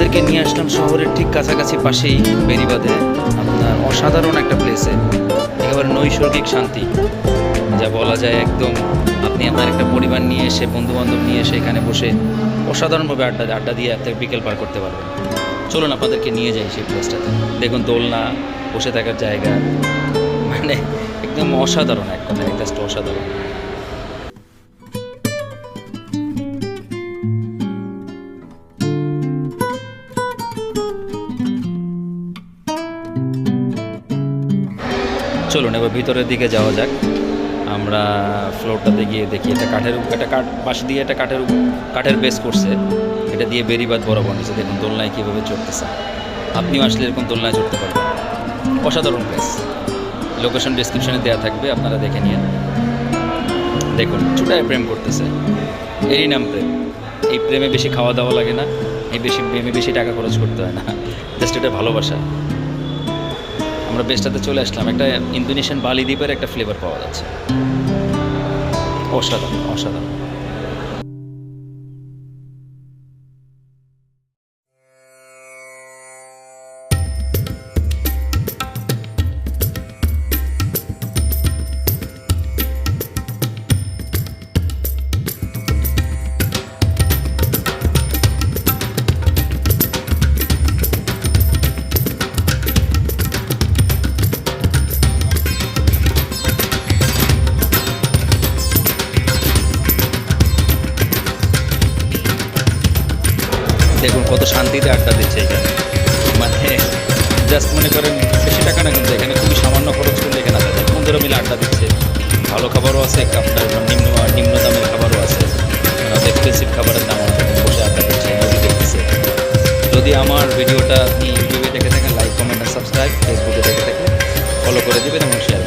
আপনাদেরকে নিয়ে আসলাম শহরের ঠিক কাছাকাছি পাশেই বেরিবাদে, আপনার অসাধারণ একটা প্লেসে একেবারে নৈসর্গিক শান্তি। যা বলা যায় একদম, আপনি আপনার একটা পরিবার নিয়ে এসে বন্ধু বান্ধব নিয়ে এসে এখানে বসে অসাধারণভাবে আড্ডা আড্ডা দিয়ে একটা বিকেল পার করতে পারবেন। চলুন আপনাদেরকে নিয়ে যাই সেই প্লেসটাতে দেখুন, দোলনা, বসে থাকার জায়গা মানে একদম অসাধারণ, এক কথায় জাস্ট অসাধারণ। চলুন, এবার ভিতরের দিকে যাওয়া যাক। আমরা ফ্লোরটাতে গিয়ে দেখি, এটা কাঠের একটা কাঠ বাঁশ দিয়ে একটা কাঠের কাঠের বেস করছে। এটা দিয়ে বেরিবাদ বরাবর নিচে দেখুন, দোলনায় কীভাবে চড়তেছে। আপনিও আসলে এরকম দোলনায় চড়তে পারবেন। অসাধারণ প্লেস লোকেশন ডিসক্রিপশনে দেওয়া থাকবে, আপনারা দেখে নিন দেখুন চুটায় প্রেম করতেছে। এরই নাম প্রেম। এই প্রেমে বেশি খাওয়া দাওয়া লাগে না। এই বেশি প্রেমে বেশি টাকা খরচ করতে হয় না। জাস্ট এটা ভালোবাসা। আমরা বেস্টাতে চলে আসলাম। একটা ইন্দোনেশিয়ান বালি দ্বীপের একটা ফ্লেভার পাওয়া যাচ্ছে। অসাধারণ অসাধারণ। দেখুন কত শান্তিতে আড্ডা দিচ্ছে এখানে। মানে জাস্ট মনে করেন বেশি টাকা না কিন্তু এখানে খুবই সামান্য খরচ করলে এখানে আড্ডা দেয়। বন্ধুরা মিলে আড্ডা দিচ্ছে। ভালো খাবারও আছে আপনার নিম্ন নিম্ন দামের খাবারও আছে। এক্সপেন্সিভ খাবারের দাম বসে আড্ডা দিচ্ছে নদী দেখতেছে। যদি আমার ভিডিওটা আপনি ইউটিউবে দেখে থাকেন লাইক কমেন্ট আর সাবস্ক্রাইব ফেসবুকে দেখে থাকলে ফলো করে দেবেন এবং শেয়ার